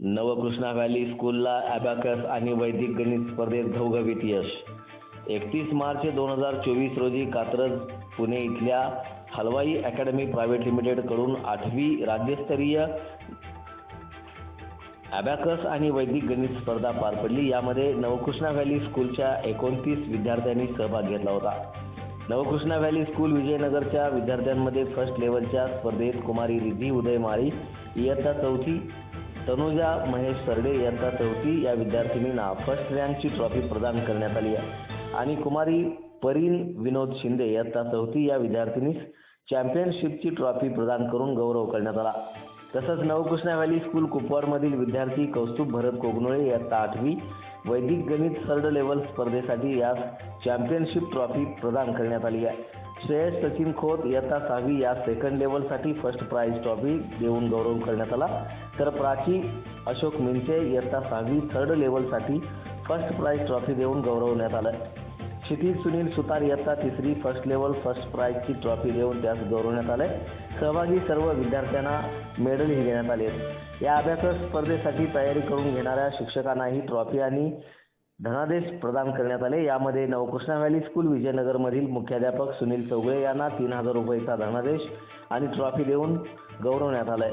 Navkrishna valley स्कूलला abacus आणि वैदिक गणित स्पर्धेत घवघवीत यश. एकतीस मार्च दोन हजार चोवीस रोजी कात्रज पुणे इथल्या हलवाई अकॅडमी प्रायव्हेट लिमिटेडकडून आठवी राज्यस्तरीय ॲबॅकस आणि वैदिक गणित स्पर्धा पार पडली. यामध्ये नवकृष्णा व्हॅली स्कूलच्या एकोणतीस विद्यार्थ्यांनी सहभाग घेतला होता. नवकृष्णा व्हॅली स्कूल विजयनगरच्या विद्यार्थ्यांमध्ये फर्स्ट लेवलच्या स्पर्धेत कुमारी रिद्धी उदय माळी इयत्ता चौथी तनुजा महेश सरडे यांचा चौथी या विद्यार्थिनींना फर्स्ट रँकची ट्रॉफी प्रदान करण्यात आली आहे. आणि कुमारी परीन विनोद शिंदे यांचा चौथी या विद्यार्थिनीस चॅम्पियनशिपची ट्रॉफी प्रदान करून गौरव करण्यात आला. तसंच नवकृष्णा व्हॅली स्कूल कुपवाडमधील विद्यार्थी कौस्तुभ भरत कोगनोळे यांचा आठवी वैदिक गणित थर्ड लेवल स्पर्धेसाठी यास चॅम्पियनशिप ट्रॉफी प्रदान करण्यात आली आहे. श्रेयस सचिन खोत इयत्ता सहावी या सेकंड लेवलसाठी फर्स्ट प्राईज ट्रॉफी देऊन गौरव करण्यात आला. तर प्राची अशोक मिंचे इयत्ता सहावी थर्ड लेवलसाठी फर्स्ट प्राईज ट्रॉफी देऊन गौरवण्यात आलं. क्षितिज सुनील सुतार इयत्ता तिसरी फर्स्ट लेवल फर्स्ट प्राईजची ट्रॉफी देऊन त्यास गौरवण्यात आले सहभागी सर्व विद्यार्थ्यांना मेडलही देण्यात आले या अभ्यास स्पर्धेसाठी तयारी करून घेणाऱ्या शिक्षकांनाही ट्रॉफी आणि धनादेश प्रदान करण्यात आले. यामध्ये नवकृष्णा व्हॅली स्कूल विजयनगरमधील मुख्याध्यापक सुनील चौगळे यांना तीन हजार रुपयेचा धनादेश आणि ट्रॉफी देऊन गौरवण्यात आलंय.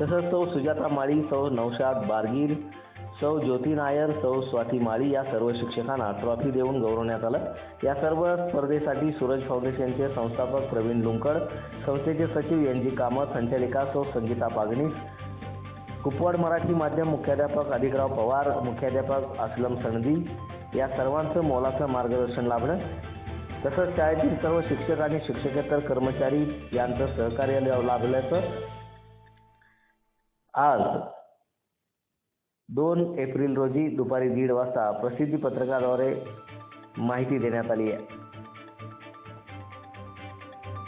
तसंच तो सुजाता माळी सौ नौशाद बारगीर सौ ज्योती नायर सौ स्वाती माळी या सर्व शिक्षकांना ट्रॉफी देऊन गौरवण्यात आलं. या सर्व स्पर्धेसाठी सूरज फाउंडेशनचे संस्थापक प्रवीण लुंकड संस्थेचे सचिव एन जी कामत संचालिका सौ संगीता पागणीस कुपवाड मराठी माध्यम मुख्याध्यापक अधिकराव पवार मुख्याध्यापक असलम सणदी या सर्वांचं मोलाचं मार्गदर्शन लाभलं तसंच शाळेतील सर्व शिक्षक आणि शिक्षकेतर कर्मचारी यांचं सहकार्य लाभल्याचं आज दोन एप्रिल रोजी दुपारी दीड वाजता प्रसिद्धी पत्रकाद्वारे माहिती देण्यात आली आहे.